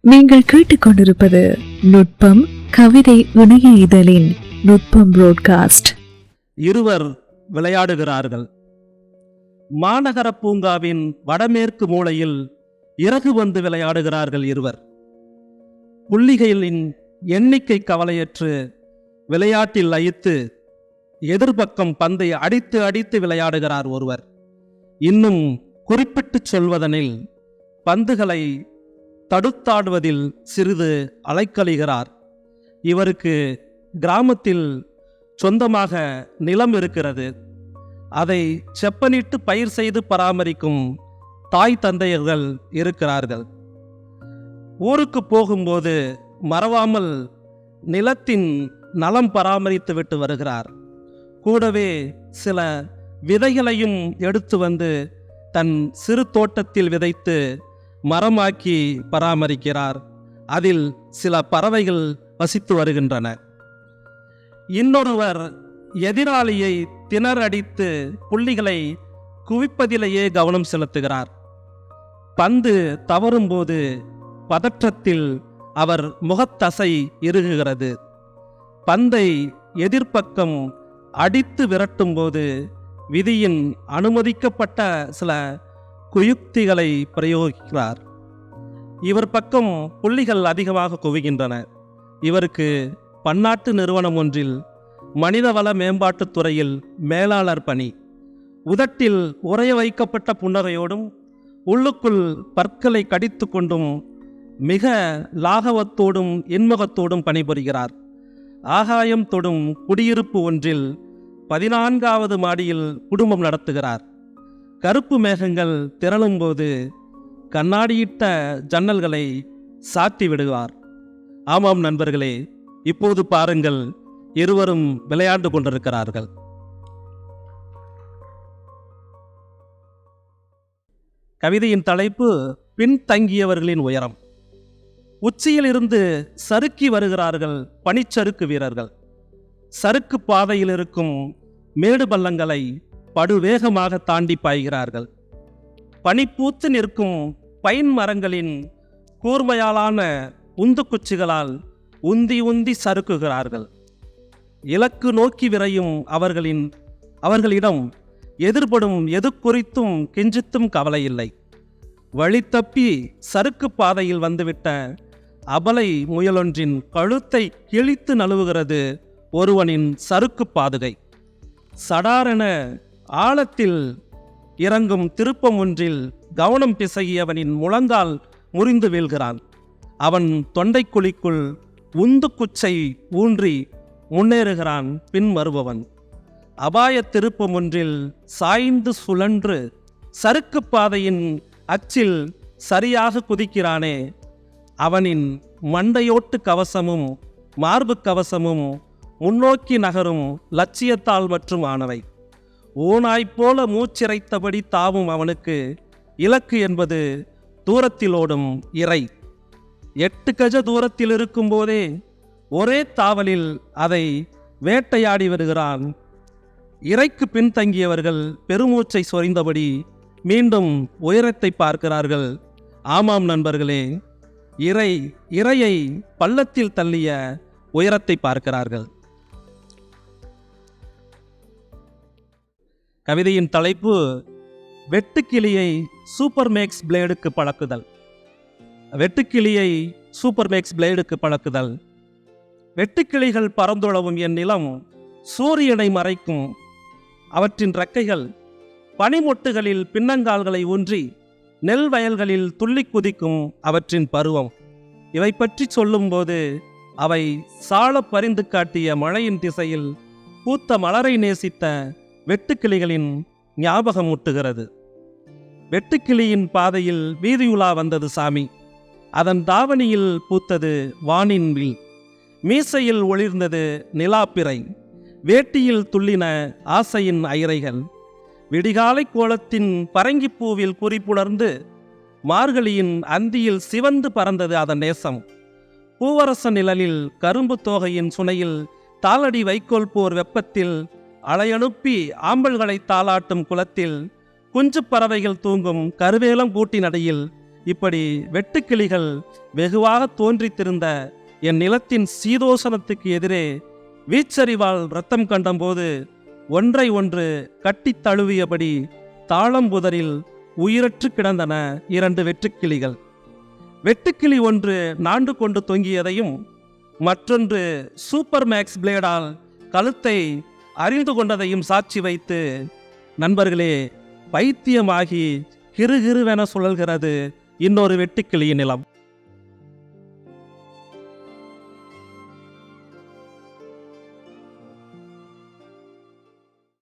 நீங்கள் கேட்டுக்கொண்டிருப்பது நுட்பம் கவிதை இணைய இதழின் நுட்பம் புரோட்காஸ்ட் இருவர் விளையாடுகிறார்கள். மாநகர பூங்காவின் வடமேற்கு மூலையில் இறகு வந்து விளையாடுகிறார்கள் இருவர். புள்ளிகளின் எண்ணிக்கை கவலையற்று விளையாட்டில் லயித்து எதிர்பக்கம் பந்தை அடித்து அடித்து விளையாடுகிறார் ஒருவர். இன்னும் குறிப்பிட்டுச் சொல்வதனில் பந்துகளை தடுத்தாடுவதில் சிறிது அலைக்கழிகிறார். இவருக்கு கிராமத்தில் சொந்தமாக நிலம் இருக்கிறது. அதை செப்பனிட்டு பயிர் செய்து பராமரிக்கும் தாய் தந்தையர்கள் இருக்கிறார்கள். ஊருக்கு போகும்போது மறவாமல் நிலத்தின் நலம் பராமரித்து விட்டு வருகிறார். கூடவே சில விதைகளையும் எடுத்து வந்து தன் சிறு தோட்டத்தில் விதைத்து மரமாக்கி பராமரிக்கிறார். அதில் சில பறவைகள் வசித்து வருகின்றன. இன்னொருவர் எதிராளியை திணறடித்து புள்ளிகளை குவிப்பதிலேயே கவனம் செலுத்துகிறார். பந்து தவறும்போது பதற்றத்தில் அவர் முகத்தசை இறுகுகிறது. பந்தை எதிர்ப்பக்கம் அடித்து விரட்டும்போது விதியின் அனுமதிக்கப்பட்ட சில குயுக்திகளை பிரயோகிக்கிறார். இவர் பக்கம் புள்ளிகள் அதிகமாக குவிகின்றன. இவருக்கு பன்னாட்டு நிறுவனம் ஒன்றில் மனிதவள மேம்பாட்டுத் துறையில் மேலாளர் பணி. உதட்டில் உறைய வைக்கப்பட்ட புன்னகையோடும் உள்ளுக்குள் பற்களை கடித்து கொண்டும் மிக லாகவத்தோடும் இன்முகத்தோடும் பணிபுரிகிறார். ஆகாயம் தொடும் குடியிருப்பு ஒன்றில் பதினான்காவது மாடியில் குடும்பம் நடத்துகிறார். கருப்பு மேகங்கள் திரளும்போது கண்ணாடியிட்ட ஜன்னல்களை சாத்தி விடுவார். ஆமாம் நண்பர்களே இப்போது பாருங்கள் இருவரும் விளையாண்டு கொண்டிருக்கிறார்கள். கவிதையின் தலைப்பு பின்தங்கியவர்களின் உயரம். உச்சியில் இருந்து சறுக்கி வருகிறார்கள் பனிச்சறுக்கு வீரர்கள். சறுக்கு பாதையில் இருக்கும் மேடு பள்ளங்களை படுவேகமாக தாண்டி பாய்கிறார்கள். பனிப்பூத்து நிற்கும் பைன் மரங்களின் கூர்மையாலான உந்து குச்சிகளால் உந்தி உந்தி சறுக்குகிறார்கள். இலக்கு நோக்கி விரையும் அவர்களின் அவர்களிடம் எதிர்படும் எது குறித்தும் கெஞ்சித்தும் கவலை இல்லை வழி தப்பி சறுக்கு பாதையில் வந்துவிட்ட அபலை முயலொன்றின் கழுத்தை கிழித்து நழுவுகிறது ஒருவனின் சறுக்கு பாதுகை. சடாரென ஆழத்தில் இறங்கும் திருப்பம் ஒன்றில் கவனம் பிசகியவனின் முழங்கால் முறிந்து வீழ்கிறான். அவன் தொண்டைக்குழிக்குள் உந்து குச்சை ஊன்றி முன்னேறுகிறான் பின் வருபவன். அபாய திருப்பம் ஒன்றில் சாய்ந்து சுழன்று சறுக்கு பாதையின் அச்சில் சரியாக குதிக்கிறானே. அவனின் மண்டையோட்டு கவசமும் மார்பு கவசமும் முன்னோக்கி நகரும் லட்சியத்தால் மற்றும் ஆனவை ஊனாய்ப்போல மூச்சிறைத்தபடி தாவும் அவனுக்கு இலக்கு என்பது தூரத்தில் ஓடும் இறை. எட்டு கஜ தூரத்தில் இருக்கும்போதே ஒரே தாவலில் அதை வேட்டையாடி வருகிறான். இறைக்கு பின்தங்கியவர்கள் பெருமூச்சை சொரிந்தபடி மீண்டும் உயரத்தை பார்க்கிறார்கள். ஆமாம் நண்பர்களே இறை இறையை பள்ளத்தில் தள்ளிய உயரத்தை பார்க்கிறார்கள். கவிதையின் தலைப்பு வெட்டுக்கிளியை சூப்பர் மேக்ஸ் பிளேடுக்கு பழக்குதல். வெட்டுக்கிளியை சூப்பர் மேக்ஸ் பிளேடுக்கு பழக்குதல். வெட்டுக்கிளிகள் பறந்துழவும் என் நிலம் சூரியனை மறைக்கும். அவற்றின் ரெக்கைகள் பனிமொட்டுகளில் பின்னங்கால்களை ஊன்றி நெல் வயல்களில் துள்ளி குதிக்கும் அவற்றின் பருவம். இவை பற்றி சொல்லும்போது அவை சால பரிந்து காட்டிய மழையின் திசையில் பூத்த மலரை நேசித்த வெட்டுக்கிளிகளின் ஞாபகம் முட்டுகிறது. வெட்டுக்கிளியின் பாதையில் வீதியுலா வந்தது சாமி. அதன் தாவணியில் பூத்தது வானின் வில். மீசையில் ஒளிர்ந்தது நிலாப்பிறை. வேட்டியில் துள்ளின ஆசையின் அயிரைகள் விடிகாலை கோலத்தின் பரங்கிப்பூவில் குறிப்புணர்ந்து மார்கழியின் அந்தியில் சிவந்து பறந்தது அதன் நேசம். பூவரச நிழலில் கரும்பு தோகையின் சுனையில் தாளடி வைக்கோல் போர் வெப்பத்தில் அலையனுப்பி ஆம்பல்களை தாளாட்டும் குளத்தில் குஞ்சு பறவைகள் தூங்கும் கருவேலம் கூட்டின் இப்படி வெட்டுக்கிளிகள் வெகுவாக தோன்றித்திருந்த என் நிலத்தின் சீதோசனத்துக்கு எதிரே வீச்சரிவால் ரத்தம் கண்டபோது ஒன்றை ஒன்று கட்டி தழுவியபடி தாளம்புதரில் உயிரற்று கிடந்தன இரண்டு வெட்டுக்கிளிகள் வெட்டுக்கிளி ஒன்று நாண்டு கொண்டு தொங்கியதையும் மற்றொன்று சூப்பர் மேக்ஸ் பிளேடால் கழுத்தை அறிந்து கொண்டதையும் சாட்சி வைத்து நண்பர்களே பைத்தியமாகி கிறுகிறுவென சுழல்கிறது இன்னொரு வெட்டுக்கிளியின் நிலம்.